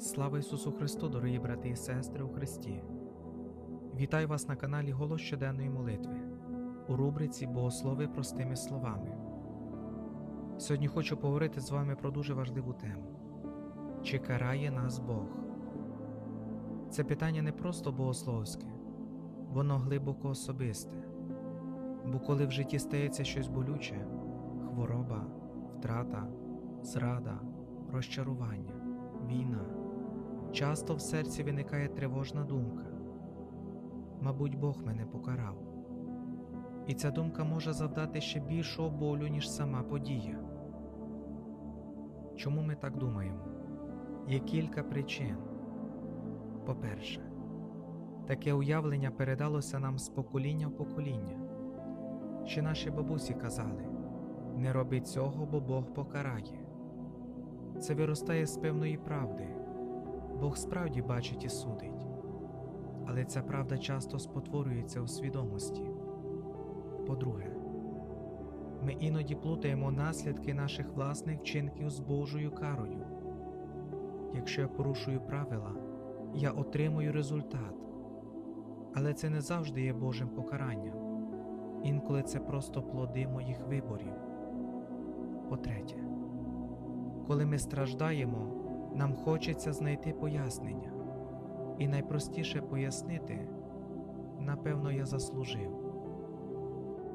Слава Ісусу Христу, дорогі брати і сестри у Христі! Вітаю вас на каналі Голос щоденної молитви у рубриці Богослови простими словами. Сьогодні хочу поговорити з вами про дуже важливу тему: чи карає нас Бог? Це питання не просто богословське, воно глибоко особисте. Бо коли в житті стається щось болюче, хвороба, втрата, зрада, розчарування, війна, часто в серці виникає тривожна думка. Мабуть, Бог мене покарав. І ця думка може завдати ще більшого болю, ніж сама подія. Чому ми так думаємо? Є кілька причин. По-перше, таке уявлення передалося нам з покоління в покоління. Ще наші бабусі казали не роби цього, бо Бог покарає. Це виростає з певної правди. Бог справді бачить і судить, але ця правда часто спотворюється у свідомості. По-друге, ми іноді плутаємо наслідки наших власних вчинків з Божою карою. Якщо я порушую правила, я отримую результат, але це не завжди є Божим покаранням. Інколи це просто плоди моїх виборів. По-третє, коли ми страждаємо, нам хочеться знайти пояснення, і найпростіше пояснити, напевно, я заслужив.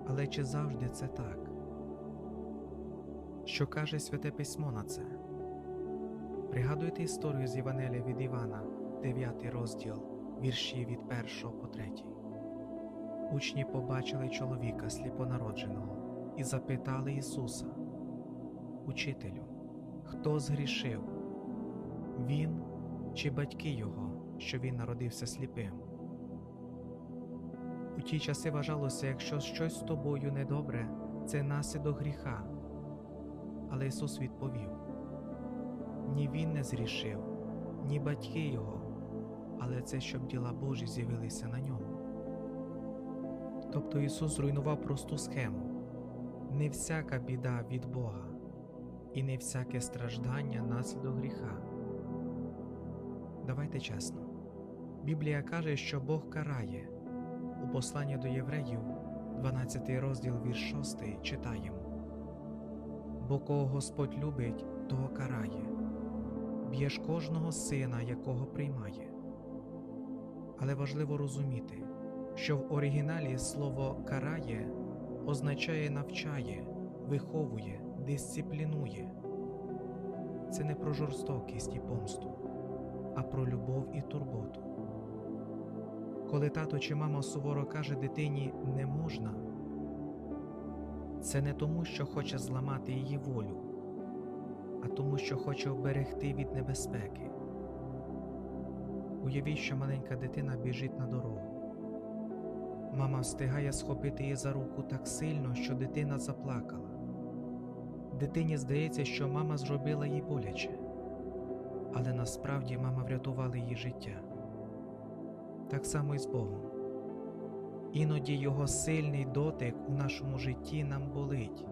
Але чи завжди це так? Що каже Святе Письмо на це? Пригадуйте історію з Євангелія від Івана, 9 розділ, вірші від 1 по 3. Учні побачили чоловіка сліпонародженого і запитали Ісуса, Учителю, хто згрішив? Він чи батьки його, що він народився сліпим? У ті часи вважалося, якщо щось з тобою недобре, це наслідок гріха. Але Ісус відповів: ні він не зрішив, ні батьки його, але це щоб діла Божі з'явилися на ньому. Тобто Ісус зруйнував просту схему не всяка біда від Бога, і не всяке страждання наслідок гріха. Давайте чесно. Біблія каже, що Бог карає. У посланні до євреїв, 12 розділ вірш 6 читаємо Бо кого Господь любить, того карає, б'єш кожного сина, якого приймає. Але важливо розуміти, що в оригіналі слово карає означає навчає, виховує, дисциплінує. Це не про жорстокість і помсту, а про любов і турботу. Коли тато чи мама суворо каже дитині не можна, це не тому, що хоче зламати її волю, а тому, що хоче оберегти від небезпеки. Уявіть, що маленька дитина біжить на дорогу. Мама встигає схопити її за руку так сильно, що дитина заплакала. Дитині здається, що мама зробила їй боляче, але насправді мама врятувала її життя. Так само і з Богом. Іноді Його сильний дотик у нашому житті нам болить,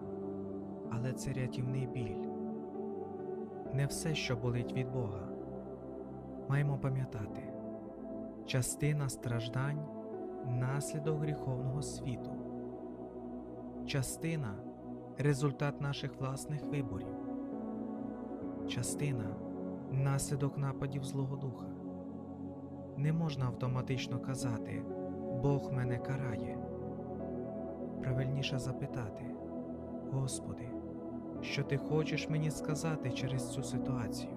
але це рятівний біль. Не все, що болить від Бога. Маємо пам'ятати, частина страждань наслідок гріховного світу, частина результат наших власних виборів, частина наслідок нападів Злого Духа. Не можна автоматично казати Бог мене карає. Правильніше запитати, Господи, що Ти хочеш мені сказати через цю ситуацію?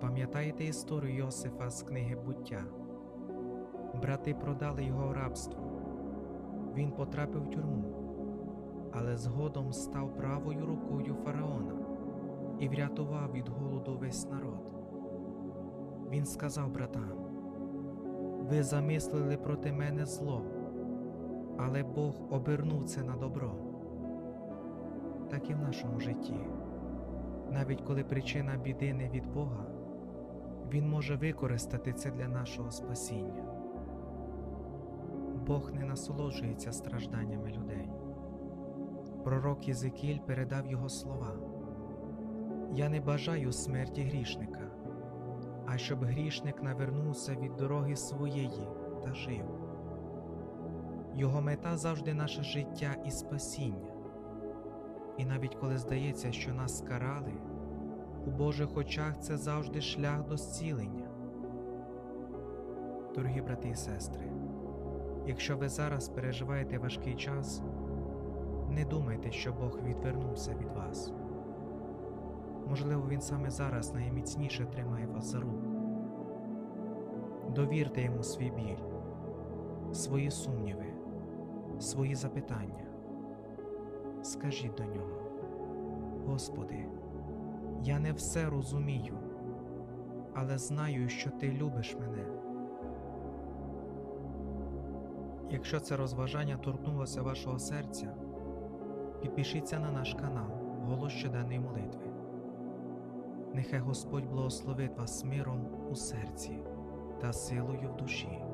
Пам'ятаєте історію Йосифа з книги буття? Брати продали його рабство. Він потрапив в тюрму, але згодом став правою рукою фараона і врятував від голоду весь народ. Він сказав братам: Ви замислили проти мене зло, але Бог обернув це на добро. Так і в нашому житті, навіть коли причина біди не від Бога, Він може використати це для нашого спасіння. Бог не насолоджується стражданнями людей. Пророк Єзикіль передав його слова: Я не бажаю смерті грішника, а щоб грішник навернувся від дороги своєї та жив. Його мета завжди наше життя і спасіння. І навіть коли здається, що нас скарали, у Божих очах це завжди шлях до зцілення. Дорогі брати і сестри, якщо ви зараз переживаєте важкий час, не думайте, що Бог відвернувся від вас. Можливо, Він саме зараз найміцніше тримає вас за руку. Довірте йому свій біль, свої сумніви, свої запитання. Скажіть до нього, Господи, я не все розумію, але знаю, що Ти любиш мене. Якщо це розважання торкнулося вашого серця, підпишіться на наш канал Голос щоденної молитви. Нехай Господь благословить вас миром у серці та силою в душі.